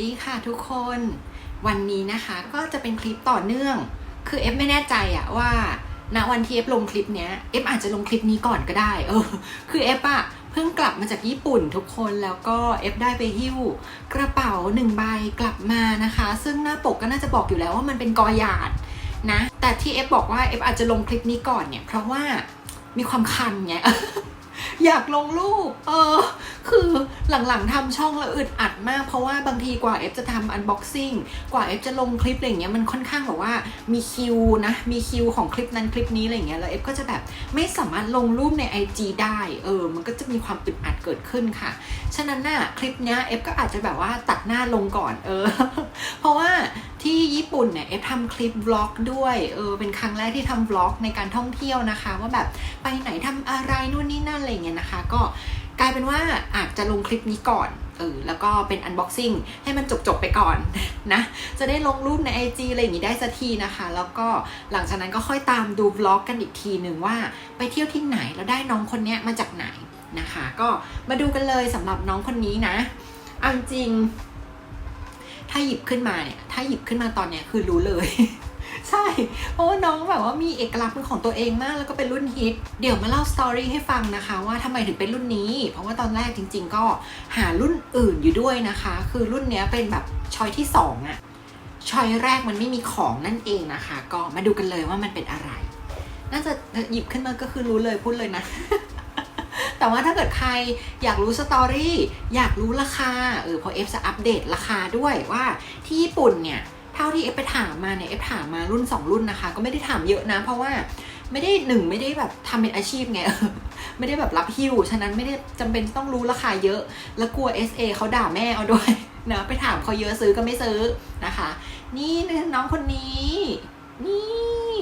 ดีค่ะทุกคน วันนี้นะคะก็จะเป็นคลิปต่อเนื่อง คือเอฟไม่แน่ใจอะว่าณวันที่เอฟลงคลิปเนี้ยเอฟอาจจะลงคลิปนี้ก่อนก็ได้ เออ คือเอฟอะเพิ่งกลับมาจากญี่ปุ่นทุกคนแล้วก็เอฟได้ไปหิ้วกระเป๋าหนึ่งใบกลับมานะคะ ซึ่งหน้าปกก็น่าจะบอกอยู่แล้วว่ามันเป็นกอหยาดนะ แต่ที่เอฟบอกว่าเอฟอาจจะลงคลิปนี้ก่อนเนี่ย เพราะว่ามีความคันไง อยากลงรูป เออ คือหลังๆทำช่องแล้วอึดอัดมาก เพราะว่าบางทีกว่าเอฟจะทำอันบ็อกซิ่งกว่าเอฟจะลงคลิปอะไรเงี้ยมันค่อนข้างแบบว่ามีคิวนะ มีคิวของคลิปนั้นคลิปนี้อะไรเงี้ยแล้วเอฟก็จะแบบไม่สามารถลงรูปใน IG ได้ เออ มันก็จะมีความอึดอัดเกิดขึ้นค่ะ ฉะนั้นน่ะคลิปเนี้ยเอฟก็อาจจะแบบว่าตัดหน้าลงก่อน เออ เพราะว่า ที่ญี่ปุ่นเนี่ยเอฟทำคลิปบล็อกด้วยเออเป็นครั้งแรกที่ทำบล็อกในการท่องเที่ยวนะคะ ว่าแบบไปไหนทำอะไรนู่นนี่นั่นอะไรเงี้ยนะคะ ก็กลายเป็นว่าอาจจะลงคลิปนี้ก่อนเออแล้วก็เป็นอันบ็อกซิ่งให้มันจบๆไปก่อนนะ จะได้ลงรูปใน IG อะไรอย่างงี้ได้สักทีนะคะ แล้วก็หลังจากนั้นก็ค่อยตามดูบล็อกกันอีกทีหนึ่งว่าไปเที่ยวที่ไหนแล้วได้น้องคนเนี้ยมาจากไหนนะคะ ก็มาดูกันเลยสำหรับน้องคนนี้นะเอาจริง ถ้าหยิบขึ้นมาเนี่ย ถ้าหยิบขึ้นมาตอนเนี้ยคือรู้เลย ใช่ เพราะว่าน้องแบบว่ามีเอกลักษณ์เป็นของตัวเองมากแล้วก็เป็นรุ่นฮิต เดี๋ยวมาเล่าสตอรี่ให้ฟังนะคะว่าทำไมถึงเป็นรุ่นนี้ เพราะว่าตอนแรกจริง ๆ ก็หารุ่นอื่นอยู่ด้วยนะคะ คือรุ่นเนี้ยเป็นแบบชอยที่สองอะชอยแรกมันไม่มีของนั่นเองนะคะ ก็มาดูกันเลยว่ามันเป็นอะไร น่าจะหยิบขึ้นมาก็คือรู้เลยพูดเลยนะ แต่ว่าถ้าเกิดใครอยากรู้สตอรี่อยากรู้ราคาเออพอเอฟจะอัปเดตราคาด้วยว่าที่ญี่ปุ่นเนี่ยเท่าที่เอฟไปถามมาเนี่ยเอฟถามมารุ่น 2 รุ่นนะคะ ก็ไม่ได้ถามเยอะนะ เพราะว่าไม่ได้หนึ่งไม่ได้แบบทำเป็นอาชีพไงไม่ได้แบบรับฮิวฉะนั้นไม่ได้จำเป็นต้องรู้ราคาเยอะ แล้วกลัว SA เขาด่าแม่เอาด้วยนะไปถามเขาเยอะซื้อก็ไม่ซื้อนะคะ นี่น้องคนนี้ นี่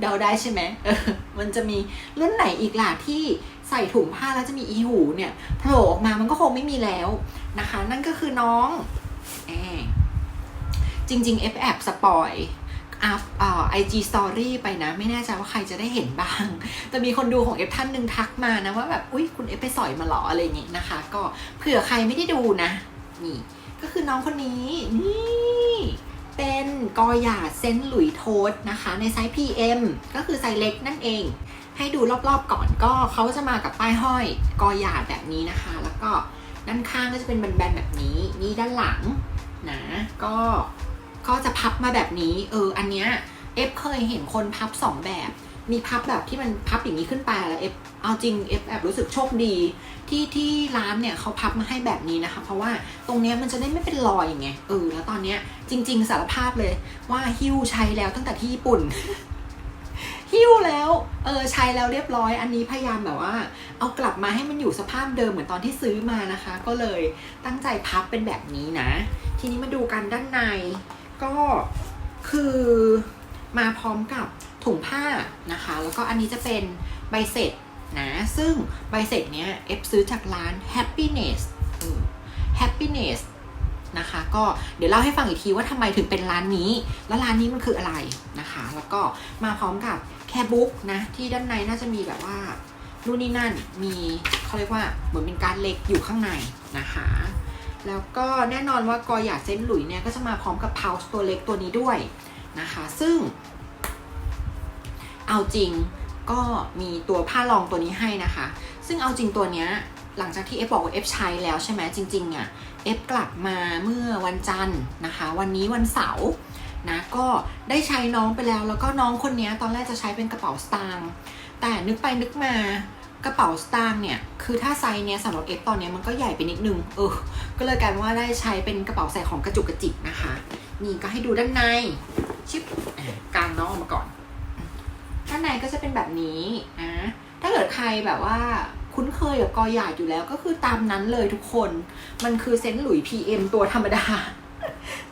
เดาได้ใช่ไหมเออมันจะมีรุ่นไหนอีกล่ะที่ ใส่ถุงผ้าแล้วจะมีอีหูเนี่ยโผล่ออกมามันก็คงไม่มีแล้วนะคะ นั่นก็คือน้องแอจริงๆ F แอบสปอยอัพไอจีสตอรี่ไปนะ ไม่แน่ใจว่าใครจะได้เห็นบ้าง แต่มีคนดูของ F ท่านหนึ่งทักมานะว่าแบบ อุ้ยคุณ F ไปสอยมาหรออะไรอย่างงี้นะคะ ก็เผื่อใครไม่ได้ดูนะ นี่ ก็คือน้องคนนี้ นี่เป็นกอหยาดเซนหลุยโทสนะคะ ในไซส์ PM ก็คือไซส์เล็กนั่นเอง ให้ดูรอบๆก่อนก็เขาจะมากับป้ายห้อยกอหยาดแบบนี้นะคะ แล้วก็ด้านข้างก็จะเป็นแบนๆแบบนี้นี่ด้านหลังนะก็ก็จะพับมาแบบนี้ เอออันเนี้ยเอฟเคยเห็นคนพับสองแบบ มีพับแบบที่มันพับอย่างนี้ขึ้นไปแล้วเอฟเอาจริงเอฟแอบรู้สึกโชคดี ที่ที่ร้านเนี่ยเขาพับมาให้แบบนี้นะคะ เพราะว่าตรงเนี้ยมันจะได้ไม่เป็นรอยอย่างไงเออแล้วตอนเนี้ยจริง ๆ สารภาพเลยว่าฮิ้วใช้แล้วตั้งแต่ที่ญี่ปุ่น หิ้วแล้วเออใช้แล้วเรียบร้อย อันนี้พยายามแบบว่า เอากลับมาให้มันอยู่สภาพเดิมเหมือนตอนที่ซื้อมานะคะ ก็เลยตั้งใจพับเป็นแบบนี้นะ ทีนี้มาดูกันด้านใน ก็คือมาพร้อมกับถุงผ้านะคะ แล้วก็อันนี้จะเป็นใบเสร็จนะ ซึ่งใบเสร็จเนี้ยเอฟซื้อจากร้าน happiness เออ happiness นะคะก็เดี๋ยวเล่าให้ฟังอีกทีว่าทำไมถึงเป็นร้านนี้ แล้วร้านนี้มันคืออะไรนะคะ แล้วก็มาพร้อมกับ แคบุ๊กนะ ที่ด้านในน่าจะมีแบบว่านู่นนี่นั่นมีเขาเรียกว่าเหมือนเป็นการเล็กอยู่ข้างในนะคะแล้วก็แน่นอนว่ากอหยาเซนหลุยเนี่ยก็จะมาพร้อมกับเพาส์ตัวเล็กตัวนี้ด้วยนะคะ ซึ่ง เอาจริงก็มีตัวผ้ารองตัวนี้ให้นะคะ ซึ่งเอาจริงตัวเนี้ยหลังจากที่เอฟบอกว่าเอฟใช้แล้วใช่ไหมจริงๆอะ่ะเอฟกลับมาเมื่อวันจันทร์นะคะ วันนี้วันเสาร์ นะก็ได้ใช้น้องไปแล้ว แล้วก็น้องคนนี้ตอนแรกจะใช้เป็นกระเป๋าสตางค์แต่นึกไปนึกมากระเป๋าสตางค์เนี่ยคือถ้าไซส์เนี้ยสำหรับเอฟตอนเนี้ยมันก็ใหญ่ไปนิดนึงเออก็เลยกลายเป็นว่าได้ใช้เป็นกระเป๋าใส่ของกระจุกกระจิกนะคะ นี่ก็ให้ดูด้านในชิปกางน้องออกมาก่อนด้านในก็จะเป็นแบบนี้อะถ้าเกิดใครแบบว่าคุ้นเคยกับกอหยาดอยู่แล้วก็คือตามนั้นเลยทุกคน มันคือเซนต์หลุย PM ตัวธรรมดา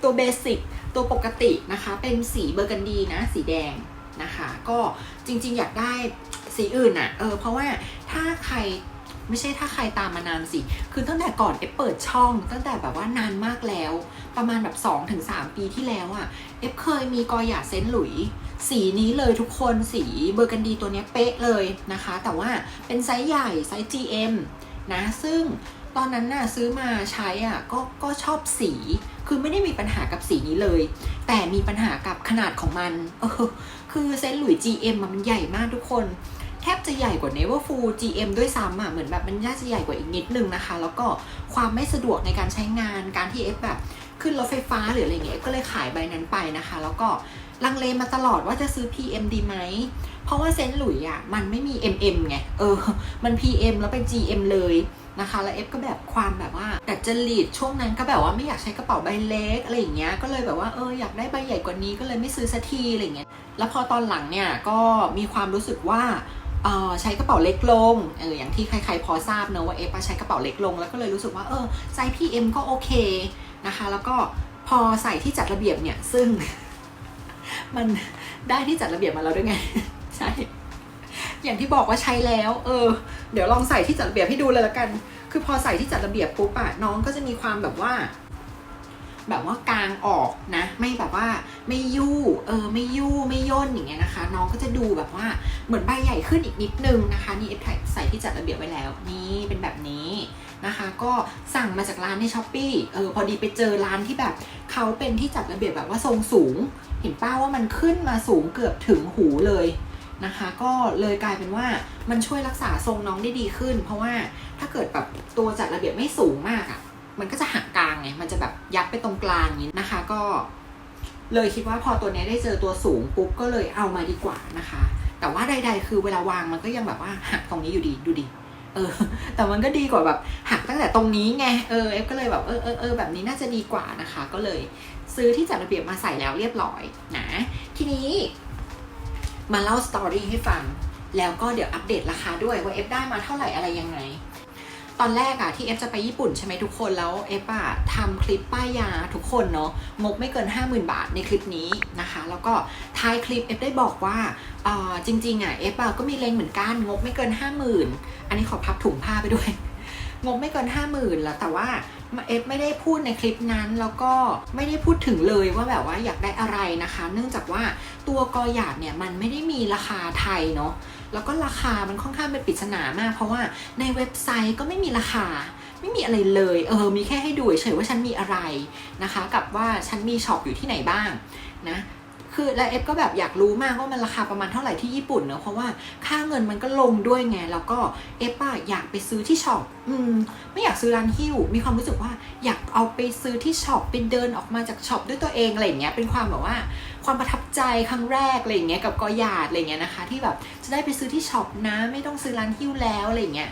ตัวเบสิกตัวปกตินะคะ เป็นสีเบอร์กันดีนะ สีแดงนะคะ ก็จริงๆ อยากได้สีอื่นอะ่ะ เออ เพราะว่าถ้าใครไม่ใช่ถ้าใครตามมานานสิ คือตั้งแต่ก่อนเอฟเปิดช่อง ตั้งแต่แบบว่านานมากแล้ว ประมาณแบบ2-3ถึงปีที่แล้วอะ่ะ เอฟเคยมีกอหยาเซนหลุย สีนี้เลยทุกคนสีเบอร์กันดีตัวเนี้ยเป๊ะเลยนะคะ แต่ว่าเป็นไซส์ใหญ่ไซส์ GM นะ ซึ่ง ตอนนั้นน่ะซื้อมาใช้อะก็ก็ชอบสี คือไม่ได้มีปัญหากับสีนี้เลย แต่มีปัญหากับขนาดของมันเออคือเซนหลุย GM อะมันใหญ่มากทุกคน แทบจะใหญ่กว่า Neverfull GM ด้วยซ้ำอะเหมือนแบบมันน่าจะใหญ่กว่าอีกนิดนึงนะคะ แล้วก็ความไม่สะดวกในการใช้งานการที่เอฟแบบขึ้นรถไฟฟ้าหรืออะไรเงี้ยก็เลยขายใบนั้นไปนะคะ แล้วก็ลังเลมาตลอดว่าจะซื้อ PM ดีไหม เพราะว่าเซนต์หลุยอะ มันไม่มี MM ไง เออ มัน PM แล้วเป็น GM เลยนะคะ แล้วเอฟก็แบบความแบบว่าแต่จริตช่วงนั้นก็แบบว่าไม่อยากใช้กระเป๋าใบเล็กอะไรอย่างเงี้ย ก็เลยแบบว่าเอออยากได้ใบใหญ่กว่านี้ก็เลยไม่ซื้อสักทีอะไรเงี้ย แล้วพอตอนหลังเนี่ยก็มีความรู้สึกว่าเออใช้กระเป๋าเล็กลงเอออย่างที่ใครๆพอทราบเนอะว่าเอฟใช้กระเป๋าเล็กลง แล้วก็เลยรู้สึกว่าเออไซส์ PM ก็โอเคนะคะ แล้วก็พอใส่ที่จัดระเบียบเนี่ยซึ่ง มันได้ที่จัดระเบียบมาแล้วด้วยไง ใช่ อย่างที่บอกว่าใช้แล้ว เออ เดี๋ยวลองใส่ที่จัดระเบียบให้ดูเลยละกัน คือพอใส่ที่จัดระเบียบปุ๊บอะน้องก็จะมีความแบบว่า แบบว่ากลางออกนะ ไม่แบบว่าไม่ยู่ เออ ไม่ยู่ไม่ย่นอย่างเงี้ยนะคะ น้องก็จะดูแบบว่าเหมือนใบใหญ่ขึ้นอีกนิดนึงนะคะ นี่เอฟใส่ที่จัดระเบียบไว้แล้ว นี่เป็นแบบนี้ นะคะ ก็สั่งมาจากร้านในช้อปปี้เออพอดีไปเจอร้านที่แบบเขาเป็นที่จัดระเบียบแบบว่าทรงสูง เห็นป้าว่ามันขึ้นมาสูงเกือบถึงหูเลยนะคะ ก็เลยกลายเป็นว่ามันช่วยรักษาทรงน้องได้ดีขึ้น เพราะว่าถ้าเกิดแบบตัวจัดระเบียบไม่สูงมากอะ่ะมันก็จะหักกลางไงมันจะแบบยับไปตรงกลางนี้นะคะ ก็เลยคิดว่าพอตัวเนี้ยได้เจอตัวสูงปุ๊บก็เลยเอามาดีกว่านะคะ แต่ว่าใด ๆ คือเวลาวางมันก็ยังแบบว่าหักตรงนี้อยู่ดีดูดิ เออ แต่มันก็ดีกว่าแบบหักตั้งแต่ตรงนี้ไง เออ เอฟก็เลยแบบเออเออเออแบบนี้น่าจะดีกว่านะคะ ก็เลยซื้อที่จัดระเบียบมาใส่แล้วเรียบร้อยนะ ทีนี้มาเล่าสตอรี่ให้ฟัง แล้วก็เดี๋ยวอัปเดตราคาด้วยว่าเอฟได้มาเท่าไหร่อะไรยังไง ตอนแรกอะที่เอฟจะไปญี่ปุ่นใช่ไหมทุกคนแล้วเอฟอะทำคลิปป้ายยาทุกคนเนาะงบไม่เกิน 50,000 บาทในคลิปนี้นะคะ แล้วก็ท้ายคลิปเอฟได้บอกว่าออจริงๆอะเอฟอะก็มีเลงเหมือนกันงบไม่เกิน 50,000 อันนี้ขอพับถุงผ้าไปด้วย งบไม่เกิน 50,000แล้วแต่ว่าเอฟไม่ได้พูดในคลิปนั้นแล้วก็ไม่ได้พูดถึงเลยว่าแบบว่าอยากได้อะไรนะคะ เนื่องจากว่าตัวกอหยาดเนี่ยมันไม่ได้มีราคาไทยเนาะ แล้วก็ราคามันค่อนข้างเป็นปริศนามาก เพราะว่าในเว็บไซต์ก็ไม่มีราคา ไม่มีอะไรเลย เออ มีแค่ให้ดูเฉยๆว่าฉันมีอะไรนะคะ กับว่าฉันมีช็อปอยู่ที่ไหนบ้างนะคือและเอฟก็แบบอยากรู้มากว่ามันราคาประมาณเท่าไหร่ที่ญี่ปุ่นเนอะเพราะว่าค่าเงินมันก็ลงด้วยไง แล้วก็เอฟอะอยากไปซื้อที่ช็อปอืมไม่อยากซื้อร้านฮิ้ว มีความรู้สึกว่าอยากเอาไปซื้อที่ช็อปไปเดินออกมาจากช็อปด้วยตัวเองอะไรอย่างเงี้ยเป็นความแบบว่า ความประทับใจครั้งแรกอะไรอย่างเงี้ยกับกอหยาดอะไรเงี้ยนะคะ ที่แบบจะได้ไปซื้อที่ช็อปนะไม่ต้องซื้อร้านฮิ้วแล้วอะไรเงี้ย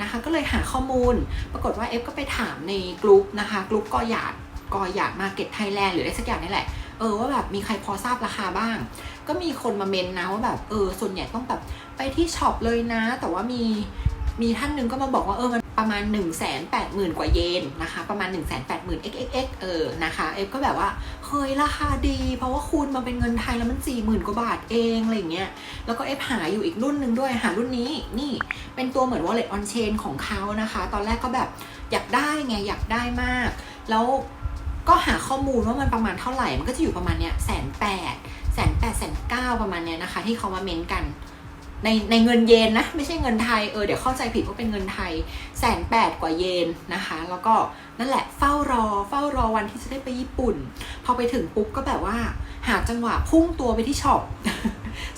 นะคะ ก็เลยหาข้อมูล ปรากฏว่าเอฟก็ไปถามในกลุ่มนะคะกลุ่มกอหยาดกอหยาดมาเก็ตไทยแลนด์หรืออะไรสักอย่างนี่แหละเออว่าแบบมีใครพอทราบราคาบ้าง ก็มีคนมาเมนนะว่าแบบเออส่วนใหญ่ต้องแบบไปที่ช็อปเลยนะ แต่ว่ามีมีท่านหนึ่งก็มาบอกว่าเออมันประมาณ 1 8 0 0 0 0 กว่าเยนนะคะ ประมาณ 1 8 0 0 0 0 xxx เออนะคะ เอฟก็แบบว่า เฮ้ยราคาดี เพราะว่าคูณมาเป็นเงินไทยแล้วมัน4 0,000กว่าบาทเองอะไรเงี้ยแล้วก็เอฟหาอยู่อีกรุ่นหนึ่งด้วยหารุ่นนี้นี่เป็นตัวเหมือน wallet on chain ของเขานะคะ ตอนแรกก็แบบอยากได้ไงอยากได้มาก แล้วก็หาข้อมูลว่ามันประมาณเท่าไหร่ มันก็จะอยู่ประมาณเนี้ยแสนแปดแสนแปดแสนเก้าประมาณเนี้ยนะคะ ที่เขามาเม้นกัน ในในเงินเยนนะไม่ใช่เงินไทยเออเดี๋ยวเข้าใจผิดว่าเป็นเงินไทยแสนแปดกว่าเยนนะคะ แล้วก็นั่นแหละเฝ้ารอเฝ้ารอวันที่จะได้ไปญี่ปุ่น พอไปถึงปุ๊บก็แบบว่า หาจังหวะพุ่งตัวไปที่ช็อป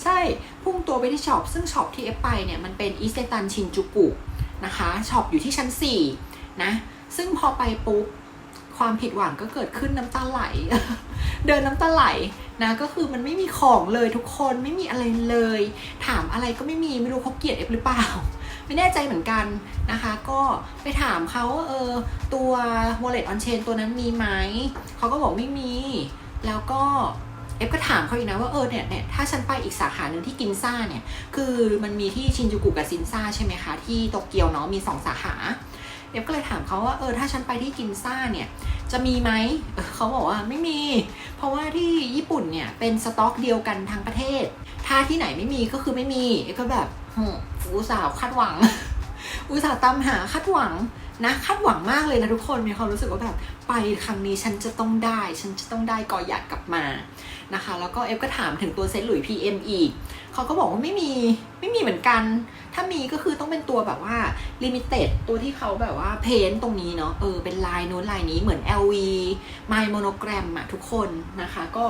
ใช่พุ่งตัวไปที่ช็อปซึ่งช็อปที่เอฟไปเนี่ยมันเป็นอิเซตันชินจูกุนะคะช็อปอยู่ที่ชั้น4นะซึ่งพอไปปุ๊บ ความผิดหวังก็เกิดขึ้นน้ำตาไหล เดินน้ำตาไหลนะก็คือมันไม่มีของเลยทุกคนไม่มีอะไรเลย ถามอะไรก็ไม่มีไม่รู้เขาเกลียดเอฟหรือเปล่าไม่แน่ใจเหมือนกันนะคะ ก็ไปถามเขาว่าเออตัว wallet on chain ตัวนั้นมีไหม เขาก็บอกไม่มี แล้วก็เอฟก็ถามเขาอีกนะว่าเออเนี่ยเนี่ยถ้าฉันไปอีกสาขาหนึ่งที่กินซ่าเนี่ย คือมันมีที่ชินจูกุกับซินซ่าใช่ไหมคะ ที่โตเกียวเนาะมีสองสาขา เอฟก็เลยถามเขาว่าเออถ้าฉันไปที่กินซ่าเนี่ยจะมีไหมเออเขาบอกว่าไม่มี เพราะว่าที่ญี่ปุ่นเนี่ยเป็นสต็อกเดียวกันทั้งประเทศ ถ้าที่ไหนไม่มีก็คือไม่มีเอฟก็แบบหึอุตส่าห์คาดหวัง อุตส่าห์ตามหาคาดหวังนะคาดหวังมากเลยนะทุกคนมีความรู้สึกว่าแบบไปครั้งนี้ฉันจะต้องได้ ฉันจะต้องได้กอหยัดกลับมา นะคะ แล้วก็เอฟก็ถามถึงตัวเซตหลุย PM อีกเขาก็บอกว่าไม่มีไม่มีเหมือนกัน ถ้ามีก็คือต้องเป็นตัวแบบว่าลิมิเต็ดตัวที่เขาแบบว่าเพ้นท์ตรงนี้เนาะเออเป็นลายโน้นลายนี้เหมือน LV My Monogram อะทุกคนนะคะ ก็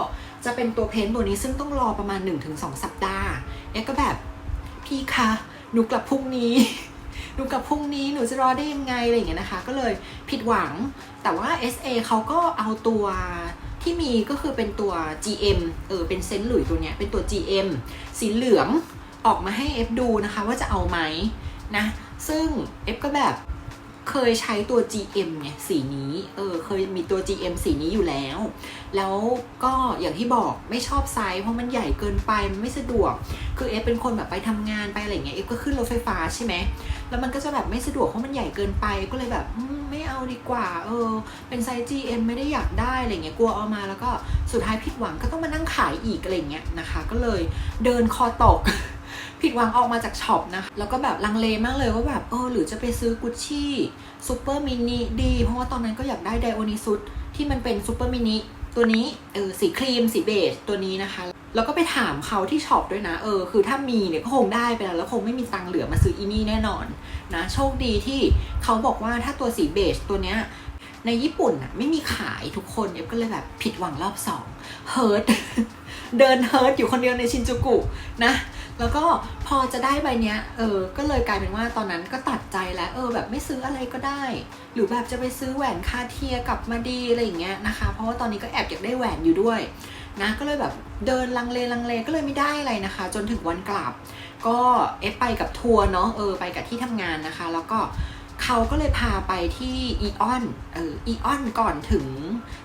จะเป็นตัวเพ้นท์ตัวนี้ซึ่งต้องรอประมาณ 1-2 สัปดาห์เอ๊ะก็แบบพี่คะหนูกลับพรุ่งนี้หนูกลับพรุ่งนี้หนูจะรอได้ยังไงอะไรอย่างเงี้ยนะคะ ก็เลยผิดหวังแต่ว่า SA เขาก็เอาตัว ที่มีก็คือเป็นตัว GM เออเป็นเซนต์หลุยตัวเนี้ยเป็นตัว GM สีเหลืองออกมาให้ F ดูนะคะว่าจะเอาไหมนะซึ่ง F ก็แบบเคยใช้ตัว GM เนี่ยสีนี้ เออ เคยมีตัว GM สีนี้อยู่แล้ว แล้วก็อย่างที่บอกไม่ชอบไซส์เพราะมันใหญ่เกินไป มันไม่สะดวก คือเอฟเป็นคนแบบไปทำงานไปอะไรเงี้ย เอฟก็ขึ้นรถไฟฟ้าใช่ไหม แล้วมันก็จะแบบไม่สะดวกเพราะมันใหญ่เกินไปก็เลยแบบไม่เอาดีกว่า เออ เป็นไซส์ GM ไม่ได้อยากได้อะไรเงี้ยกลัวเอามาแล้วก็สุดท้ายผิดหวังก็ต้องมานั่งขายอีกอะไรเงี้ยนะคะ ก็เลยเดินคอตกผิดหวังออกมาจากช็อปนะคะแล้วก็แบบลังเลมากเลยว่าแบบเออหรือจะไปซื้อกุชชี่ซูเปอร์มินิดี เพราะว่าตอนนั้นก็อยากได้ไดโอนิซุดที่มันเป็นซูเปอร์มินิ ตัวนี้เออสีครีมสีเบจตัวนี้นะคะ แล้วก็ไปถามเขาที่ช็อปด้วยนะเออคือถ้ามีเนี่ยก็คงได้ไปแล้วแล้วคงไม่มีตังค์เหลือมาซื้ออีนี่แน่นอนนะโชคดีที่เขาบอกว่าถ้าตัวสีเบจตัวเนี้ยในญี่ปุ่นอะไม่มีขายทุกคนเอฟก็เลยแบบผิดหวังรอบสองเฮิร์ตเดินเฮิร์ตอยู่คนเดียวในชินจูกุนะ แล้วก็พอจะได้ใบเนี้ยเออก็เลยกลายเป็นว่าตอนนั้นก็ตัดใจแล้วเออแบบไม่ซื้ออะไรก็ได้ หรือแบบจะไปซื้อแหวนคาเทียกลับมาดีอะไรอย่างเงี้ยนะคะ เพราะว่าตอนนี้ก็แอบอยากได้แหวนอยู่ด้วยนะก็เลยแบบเดินลังเลลังเลก็เลยไม่ได้อะไรนะคะ จนถึงวันกลับ ก็เอฟไปกับทัวร์เนาะเออไปกับที่ทำงานนะคะ แล้วก็ เขาก็เลยพาไปที่อีออนเอออีออนก่อนถึง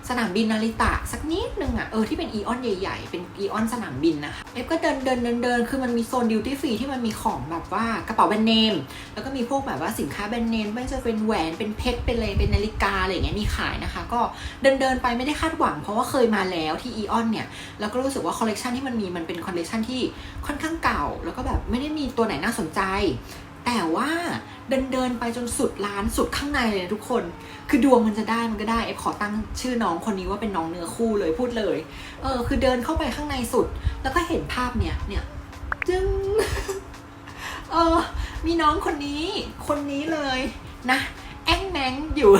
สนามบินนาริตะสักนิดนึงอะ่ะเออที่เป็นอีออนใหญ่ๆ เป็นอีออนสนามบินนะคะเอฟก็เดินเดินเดินเดินคือมันมีโซนดิวตี้ฟรีที่มันมีของแบบว่ากระเป๋าแบรนด์เนม แล้วก็มีพวกแบบว่าสินค้าแบรนด์เนมไม่ว่าจะเป็นแหวนเป็นเพชรเป็นอะไรเป็นนาฬิกาอะไรอย่างเงี้ยมีขายนะคะ ก็เดินเดินไปไม่ได้คาดหวัง เพราะว่าเคยมาแล้วที่อีออนเนี่ยแล้วก็รู้สึกว่าคอลเลกชันที่มันมีมันเป็นคอลเลกชันที่ค่อนข้างเก่า แล้วก็แบบไม่ได้มีตัวไหนน่าสนใจ แต่ว่าเดินเดินไปจนสุดร้านสุดข้างในเลยทุกคน คือดวงมันจะได้มันก็ได้เอฟขอตั้งชื่อน้องคนนี้ว่าเป็นน้องเนื้อคู่เลยพูดเลย เออ คือเดินเข้าไปข้างในสุด แล้วก็เห็นภาพเนี่ยเนี่ยจึงเออมีน้องคนนี้คนนี้เลยนะแองแมงอยู่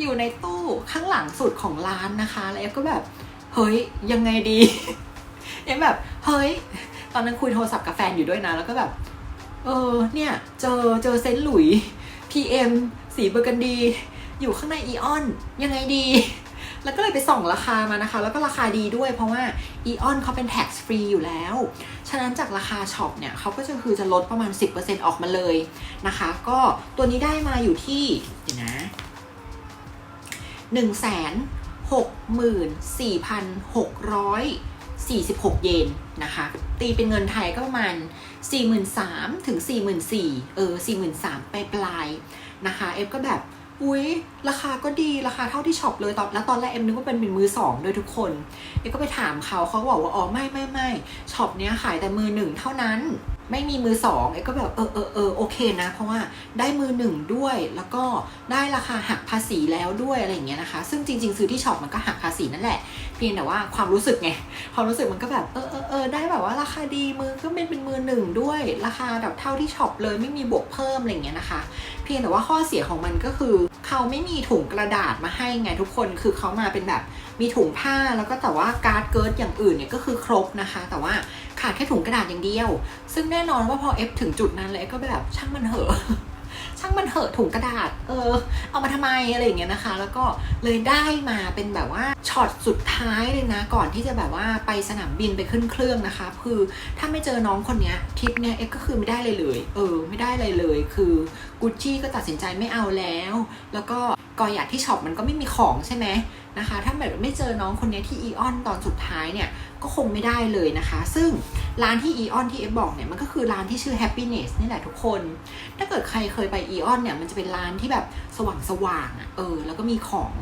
อยู่ในตู้ข้างหลังสุดของร้านนะคะแล้วเอฟก็แบบ เฮ้ยยังไงดีเอฟแบบ เฮ้ย ตอนนั้นคุยโทรศัพท์กับแฟนอยู่ด้วยนะ แล้วก็แบบ เออเนี่ยเจอเจอเซนต์หลุย PM สีเบอร์กันดี อยู่ข้างในอีออนยังไงดี แล้วก็เลยไปส่องราคามานะคะ แล้วก็ราคาดีด้วยเพราะว่าอีออนเขาเป็น tax free อยู่แล้ว ฉะนั้นจากราคาช็อปเนี่ยเขาก็จะคือจะลดประมาณ 10%ออกมาเลยนะคะ ก็ตัวนี้ได้มาอยู่ที่เดี๋ยวนะหนึ่งแสน หกหมื่นสี่สิบหกเยนนะคะ ตีเป็นเงินไทยก็ประมาณสี่หมื่นสามถึงสี่หมื่นสี่เออสี่หมื่นสามปลายปลายนะคะเอฟก็แบบอุ้ยราคาก็ดีราคาเท่าที่ช็อปเลยตอนแล้วตอนแรกเอ็มนึกว่าเป็นมือสองด้วยทุกคนเอ็มก็ไปถามเขาเขาบอกว่าอ๋อไม่ไม่ไม่ช็อปเนี้ยขายแต่มือหนึ่งเท่านั้น ไม่มีมือสองเอ็ก็แบบเออเออเออโอเคนะ เพราะว่าได้มือหนึ่งด้วยแล้วก็ได้ราคาหักภาษีแล้วด้วยอะไรอย่างเงี้ยนะคะ ซึ่งจริง ๆ ซื้อที่ช็อปมันก็หักภาษีนั่นแหละ เพียงแต่ว่าความรู้สึกไงความรู้สึกมันก็แบบเออเออเออได้แบบว่าราคาดีมือก็เป็นเป็นมือหนึ่งด้วย ราคาแบบเท่าที่ช็อปเลยไม่มีบวกเพิ่มอะไรอย่างเงี้ยนะคะ เพียงแต่ว่าข้อเสียของมันก็คือเขาไม่มีถุงกระดาษมาให้ไงทุกคนคือเขามาเป็นแบบมีถุงผ้าแล้วก็แต่ว่าการ์ดเกิร์ดอย่างอื่นเนี่ยก็คือครบนะคะ แต่ว่า ขาดแค่ถุงกระดาษอย่างเดียว ซึ่งแน่นอนว่าพอเอฟถึงจุดนั้นเลยก็แบบช่างมันเหอะ ช่างมันเหอะถุงกระดาษ เออ เอามาทำไมอะไรอย่างเงี้ยนะคะ แล้วก็เลยได้มาเป็นแบบว่าช็อตสุดท้ายเลยนะ ก่อนที่จะแบบว่าไปสนามบินไปขึ้นเครื่องนะคะ คือถ้าไม่เจอน้องคนเนี้ยทริปเนี้ยเอ็กก็คือไม่ได้เลยเลย เออ ไม่ได้เลยเลย คือกุชชี่ก็ตัดสินใจไม่เอาแล้ว แล้วก็กอยากที่ช็อปมันก็ไม่มีของใช่ไหม นะคะ ถ้าแบบไม่เจอน้องคนนี้ที่อีออนตอนสุดท้ายเนี่ย ก็คงไม่ได้เลยนะคะ ซึ่งร้านที่อีออนที่เอฟบอกเนี่ย มันก็คือร้านที่ชื่อ happiness นี่แหละทุกคน ถ้าเกิดใครเคยไปอีออนเนี่ย มันจะเป็นร้านที่แบบสว่างสว่างๆอะ เออ แล้วก็มีของ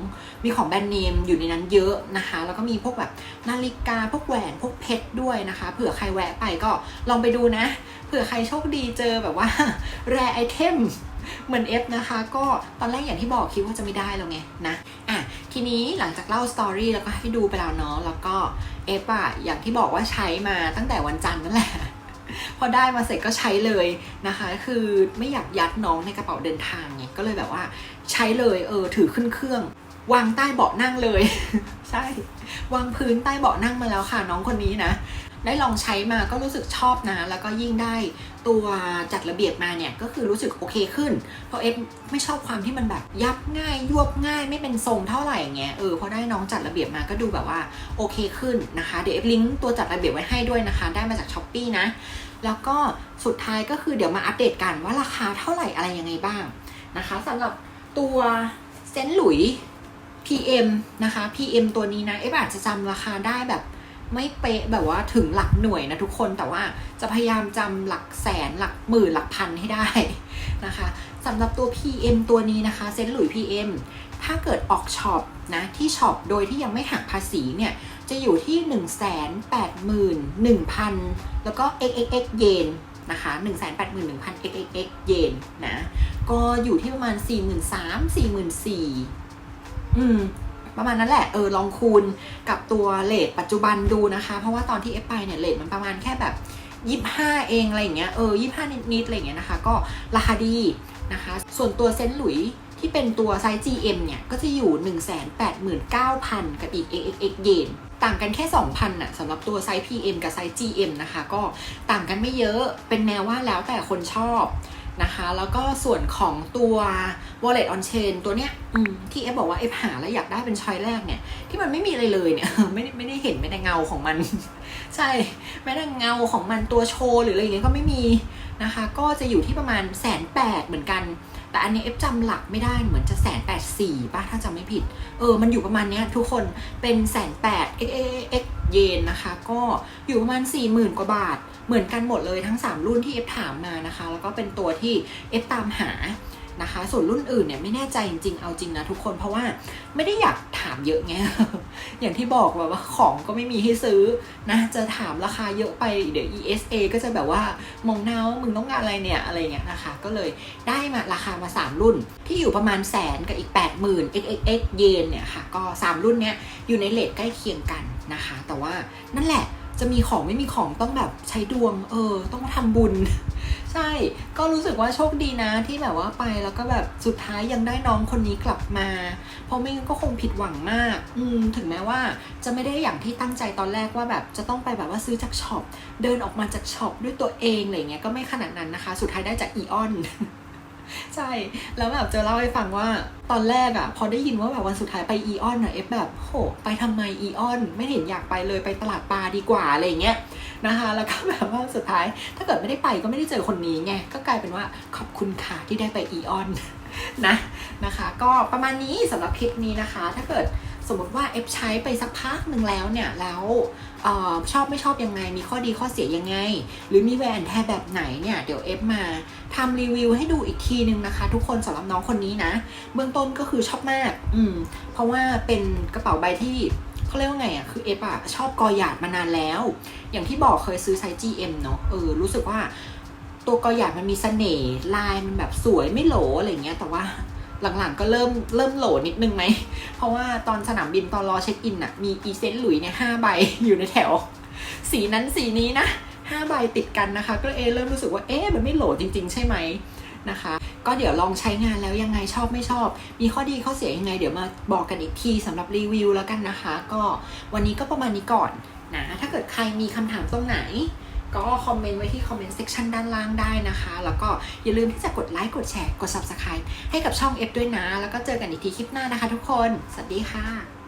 มีของแบรนด์เนมอยู่ในนั้นเยอะนะคะ แล้วก็มีพวกแบบนาฬิกา พวกแหวน พวกเพชรด้วยนะคะ เผื่อใครแวะไปก็ลองไปดูนะ เผื่อใครโชคดีเจอแบบว่าแรไอเทม เหมือนเอฟนะคะ ก็ตอนแรกอย่างที่บอกคิดว่าจะไม่ได้แล้วไงนะอะทีนี้หลังจากเล่าสตอรี่แล้วก็ให้ดูไปแล้วเนาะแล้วก็เอฟอะอย่างที่บอกว่าใช้มาตั้งแต่วันจันทร์นั่นแหละพอได้มาเสร็จก็ใช้เลยนะคะ คือไม่อยากยัดน้องในกระเป๋าเดินทางไงก็เลยแบบว่า ใช้เลยเออถือขึ้นเครื่องวางใต้เบาะนั่งเลย ใช่ วางพื้นใต้เบาะนั่งมาแล้วค่ะ น้องคนนี้นะ ได้ลองใช้มาก็รู้สึกชอบนะ แล้วก็ยิ่งได้ตัวจัดระเบียบมาเนี่ย ก็คือรู้สึกโอเคขึ้น เพราะเอฟไม่ชอบความที่มันแบบยับง่ายยวบง่ายไม่เป็นทรงเท่าไหร่เงี้ยเออพอได้น้องจัดระเบียบมาก็ดูแบบว่าโอเคขึ้นนะคะ เดี๋ยวเอฟลิงก์ตัวจัดระเบียบไว้ให้ด้วยนะคะ ได้มาจากช้อปปีนะ แล้วก็สุดท้ายก็คือเดี๋ยวมาอัปเดตกันว่าราคาเท่าไหร่อะไรยังไงบ้างนะคะสำหรับตัวเซนหลุย PM นะคะ PM ตัวนี้นะเอฟอาจจะจำราคาได้แบบ ไม่เป๊ะแบบว่าถึงหลักหน่วยนะทุกคนแต่ว่าจะพยายามจำหลักแสนหลักหมื่นหลักพันให้ได้นะคะสำหรับตัว PM ตัวนี้นะคะเซนต์หลุย PM ถ้าเกิดออกช็อปนะที่ช็อปโดยที่ยังไม่หักภาษีเนี่ยจะอยู่ที่ 1 8 1 0 0 0 แล้วก็ xxx เยนนะคะ1 8 1 0 0 0 xxx เยนนะก็อยู่ที่ประมาณ 4 3 0 0 0 4 4 0 0 0อืม ประมาณนั้นแหละเออลองคูณกับตัวเลทปัจจุบันดูนะคะ เพราะว่าตอนที่เอฟไปเนี่ยเลทมันประมาณแค่แบบ25เองอะไรอย่างเงี้ยเออ25นิดๆอะไรอย่างเงี้ยนะคะ ก็ราคาดีนะคะ ส่วนตัวเซนต์หลุยที่เป็นตัวไซส์ GM เนี่ย ก็จะอยู่ 189,000 กับอีก XXX เยนต่างกันแค่ 2,000น่ะสำหรับตัวไซส์ PM กับไซส์ GM นะคะ ก็ต่างกันไม่เยอะเป็นแนวว่าแล้วแต่คนชอบ นะคะ แล้วก็ส่วนของตัว wallet on chain ตัวเนี้ยที่เอฟบอกว่าเอฟหาแล้วอยากได้เป็นชอยแรกเนี่ย ที่มันไม่มีอะไรเลยเนี่ย ไม่ได้ไม่ได้เห็นไม่ได้เงาของมัน ใช่ไม่ได้เงาของมันตัวโชว์หรืออะไรอย่างเงี้ยก็ไม่มีนะคะ ก็จะอยู่ที่ประมาณแสนแปดเหมือนกัน แต่อันนี้เอฟจำหลักไม่ได้เหมือนจะแสนแปดสี่ป่ะถ้าจำไม่ผิด เออ มันอยู่ประมาณเนี้ยทุกคนเป็นแสนแปด x x เยนนะคะ ก็อยู่ประมาณสี่หมื่นกว่าบาท เหมือนกันหมดเลยทั้ง 3 รุ่นที่เอฟถามมานะคะ แล้วก็เป็นตัวที่เอฟตามหานะคะ ส่วนรุ่นอื่นเนี่ยไม่แน่ใจจริงๆ เอาจริงนะทุกคนเพราะว่าไม่ได้อยากถามเยอะไง อย่างที่บอกแบบว่าของก็ไม่มีให้ซื้อนะ จะถามราคาเยอะไปเดี๋ยว ESA ก็จะแบบว่ามองหน้าว่ามึงต้องการอะไรเนี่ยอะไรเงี้ยนะคะ ก็เลยได้มาราคามา 3 รุ่นที่อยู่ประมาณแสนกับอีก 80,000 xxx เยนเนี่ยค่ะ ก็ 3 รุ่นเนี้ยอยู่ในเลทใกล้เคียงกันนะคะ แต่ว่านั่นแหละ จะมีของไม่มีของต้องแบบใช้ดวง เออ ต้องทำบุญ ใช่ ก็รู้สึกว่าโชคดีนะที่แบบว่าไปแล้วก็แบบสุดท้ายยังได้น้องคนนี้กลับมา เพราะไม่งั้นก็คงผิดหวังมาก อืม ถึงแม้ว่าจะไม่ได้อย่างที่ตั้งใจตอนแรกว่าแบบจะต้องไปแบบว่าซื้อจากช็อปเดินออกมาจากช็อปด้วยตัวเองอะไรเงี้ยก็ไม่ขนาดนั้นนะคะ สุดท้ายได้จากอีออน ใช่ แล้วแบบจะเล่าให้ฟังว่าตอนแรกอะ่ะ พอได้ยินว่าแบบวันสุดท้ายไปอีออนอะเอฟแบบโหไปทำไมอีออน ไม่เห็นอยากไปเลยไปตลาดปลาดีกว่าอะไรเงี้ยนะคะ แล้วก็แบบว่าสุดท้าย ถ้าเกิดไม่ได้ไปก็ไม่ได้เจอคนนี้ไงก็กลายเป็นว่าขอบคุณค่ะที่ได้ไปอีออนนะนะคะ ก็ประมาณนี้สำหรับคลิปนี้นะคะ ถ้าเกิดสมมติว่าเอฟใช้ไปสักพักหนึ่งแล้วเนี่ยแล้ว ออชอบไม่ชอบยังไง มีข้อดีข้อเสียยังไง หรือมีแหวนแท้แบบไหนเนี่ย เดี๋ยวเอฟมาทำรีวิวให้ดูอีกทีนึงนะคะ ทุกคนสำหรับน้องคนนี้นะ เบื้องต้นก็คือชอบมาก อืม เพราะว่าเป็นกระเป๋าใบที่เขาเรียกว่าไงอะ คือเอฟอะชอบกอหยาดมานานแล้ว อย่างที่บอกเคยซื้อไซส์ GM เนาะ เออ รู้สึกว่าตัวกอหยาดมันมีเสน่ห์ลายมันแบบสวยไม่โหลอะไรเงี้ย แต่ว่า หลังๆก็เริ่มเริ่มโหลนิดนึงไหม เพราะว่าตอนสนามบินตอนรอเช็คอินอะมีอีเซนต์หลุยเนี่ยห้าใบอยู่ในแถว สีนั้นสีนี้นะห้าใบติดกันนะคะ ก็เอเริ่มรู้สึกว่าเอ๊ะมันไม่โหลจริง ๆ ใช่ไหมนะคะ ก็เดี๋ยวลองใช้งานแล้วยังไงชอบไม่ชอบ มีข้อดีข้อเสียยังไง เดี๋ยวมาบอกกันอีกทีสำหรับรีวิวแล้วกันนะคะ ก็วันนี้ก็ประมาณนี้ก่อนนะถ้าเกิดใครมีคำถามตรงไหน ก็คอมเมนต์ไว้ที่คอมเมนต์เซ็กชันด้านล่างได้นะคะ แล้วก็อย่าลืมที่จะกดไลค์กดแชร์กด subscribe ให้กับช่อง F ด้วยนะ แล้วก็เจอกันอีกทีคลิปหน้านะคะทุกคน สวัสดีค่ะ